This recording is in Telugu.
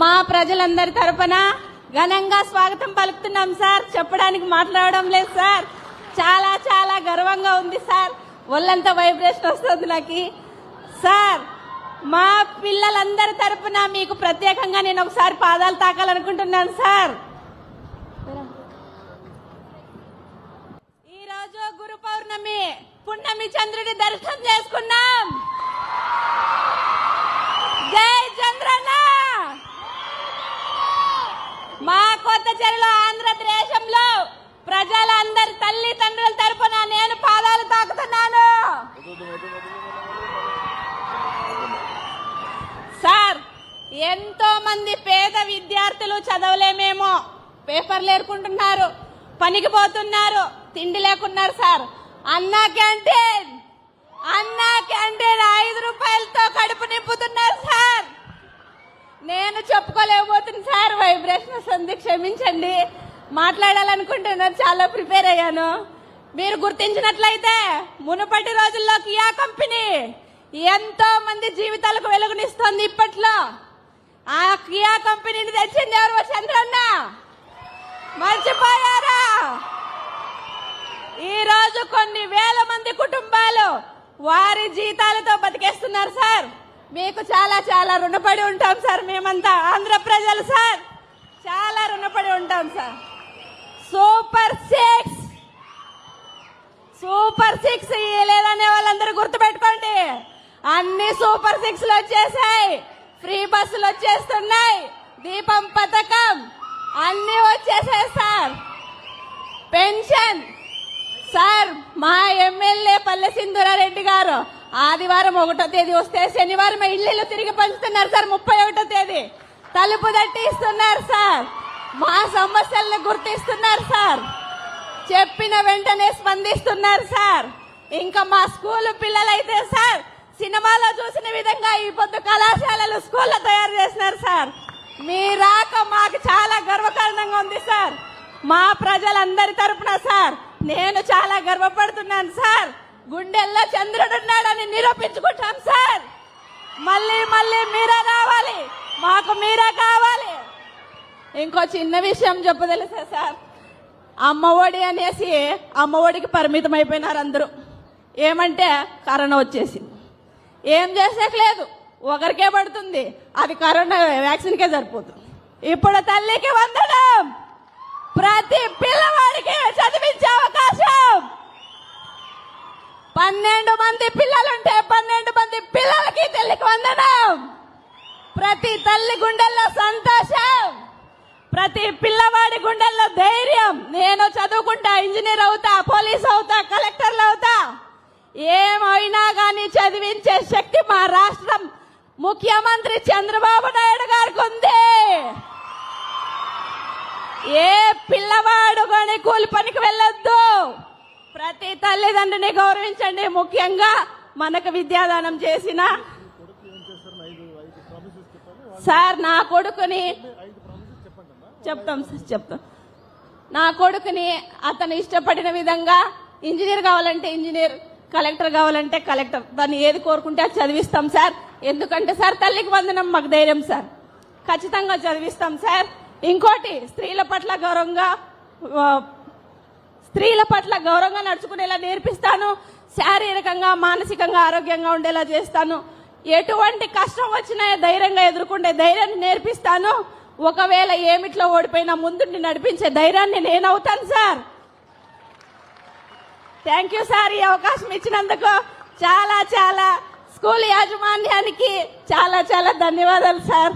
మా ప్రజలందరి తరపున ఘనంగా స్వాగతం పలుకుతున్నాం సార్. చెప్పడానికి మాట్లాడడం లేదు సార్. చాలా చాలా గర్వంగా ఉంది సార్. ఒళ్ళంతా వైబ్రేషన్ వస్తుంది నాకు. సార్ మా పిల్లలందరి తరపున మీకు ప్రత్యేకంగా నేను ఒకసారి పాదాలు తాకాలనుకుంటున్నాను సార్. ఈరోజు గురు పౌర్ణమి పున్నమి చంద్రుడి దర్శనం చేసుకున్నాం. మా కొత్త చెరులో ఆంధ్రదేశంలో ప్రజలందరి తల్లిదండ్రుల తరపున నేను పాదాలు తాకుతున్నాను. సార్ ఎంతో మంది పేద విద్యార్థులు చదవలేమేమో. పేపర్లు ఏరుకుంటున్నారు పనికి పోతున్నారు తిండి లేకున్నారు sir. Anna canteen Anna canteen ఐదు రూపాయలతో కడుపు నింపుతున్నారు సార్. నేను చెప్పుకోలేము వైబ్రేషన్ ఉంది క్షమించండి. మాట్లాడాలనుకుంటున్నారు చాలా ప్రిపేర్ అయ్యాను. మీరు గుర్తించినట్లయితే మునుపటి రోజుల్లో కియా కంపెనీ ఎంతో మంది జీవితాలకు వెలుగునిస్తుంది ఇప్పట్లో. ఆ కియా కంపెనీని తెచ్చింది ఎవరు? చంద్రన్న. మర్చిపోయారా? ఈ రోజు కొన్ని వేల మంది కుటుంబాలు వారి జీతాలతో బతికేస్తున్నారు సార్. మీకు చాలా చాలా రుణపడి ఉంటాం సార్. మేమంతా ఆంధ్ర ప్రజలు సార్. చాలా రుణపడి ఉంటాం sir. Super six. Super six లేదనే వాళ్ళందరూ గుర్తుపెట్టుకోండి. అన్ని సూపర్ సిక్స్లు వచ్చేసాయి. ఫ్రీ బస్సులు వచ్చేస్తున్నాయి. దీపం పథకం అన్ని వచ్చేసాయి సార్. పెన్షన్. సార్ మా ఎమ్మెల్యే పల్లె సింధురారెడ్డి గారు ఆదివారం ఒకటో తేదీ వస్తే శనివారం ఇల్లు తిరిగి పంచుతున్నారు సార్ ముప్పై ఒకటో తేదీ. తలుపు దట్టిస్తున్నారు సార్. మా సమస్యలను గుర్తిస్తున్నారు సార్. చెప్పిన వెంటనే స్పందిస్తున్నారు సార్. ఇంకా మా స్కూల్ పిల్లలైతే సార్ సినిమాలో చూసిన విధంగా ఈ పొద్దు కళాశాలలు స్కూల్లో తయారు చేస్తున్నారు సార్. మీ రాక మాకు చాలా గర్వకారణంగా ఉంది సార్. మా ప్రజలందరి తరపున సార్ నేను చాలా గర్వపడుతున్నాను సార్. గుండెల్లో చంద్రుడున్నాడని నిరూపించుకుంటాం సార్. మళ్ళీ మళ్ళీ మీరే రావాలి. మాకు మీరే కావాలి. ఇంకో చిన్న విషయం చెప్పదలుసా సార్? అమ్మఒడి అనేసి అమ్మఒడికి పరిమితం అయిపోయినారు అందరూ. ఏమంటే కరోనా వచ్చేసింది. ఏం చేసేకలేదు ఒకరికే పడుతుంది. అది కరోనా వ్యాక్సిన్కే సరిపోతుంది. ఇప్పుడు తల్లికి వందడం ప్రతి పిల్లవాడికి చదివించే అవకాశం. పన్నెండు మంది పిల్లలుంటే పన్నెండు మంది పిల్లలకి తల్లికి వందనం. ప్రతి తల్లి గుండెల్లో సంతోషం ప్రతి పిల్లవాడి గుండెల్లో ధైర్యం. నేను చదువుకుంటా ఇంజనీర్ అవుతా పోలీస్ అవుతా కలెక్టర్లు అవుతా. ఏమైనా కానీ చదివించే శక్తి మా రాష్ట్రం ముఖ్యమంత్రి చంద్రబాబు నాయుడు గారికి ఉంది. ఏ పిల్లవాడు కానీ కూలి పనికి వెళ్ళొద్దు. ప్రతి తల్లిదండ్రిని గౌరవించండి. ముఖ్యంగా మనకు విద్యాదానం చేసిన సార్ నా కొడుకుని చెప్తాం సార్ చెప్తాం. నా కొడుకుని అతను ఇష్టపడిన విధంగా ఇంజనీర్ కావాలంటే ఇంజనీర్ కలెక్టర్ కావాలంటే కలెక్టర్. దాన్ని ఏది కోరుకుంటే అది చదివిస్తాం సార్. ఎందుకంటే సార్ తల్లికి వందనం మాకు ధైర్యం సార్. ఖచ్చితంగా చదివిస్తాం సార్. ఇంకోటి స్త్రీల పట్ల గౌరవంగా స్త్రీల పట్ల గౌరవంగా నడుచుకునేలా నేర్పిస్తాను. శారీరకంగా మానసికంగా ఆరోగ్యంగా ఉండేలా చేస్తాను. ఎటువంటి కష్టం వచ్చినా ధైర్యంగా ఎదుర్కొంటే ధైర్యాన్ని నేర్పిస్తాను. ఒకవేళ ఏమిట్లో ఓడిపోయినా ముందుండి నడిపించే ధైర్యాన్ని నేను అవుతాను సార్. థ్యాంక్ యూ సార్ ఈ అవకాశం ఇచ్చినందుకు. చాలా చాలా స్కూల్ యాజమాన్యానికి చాలా చాలా ధన్యవాదాలు సార్.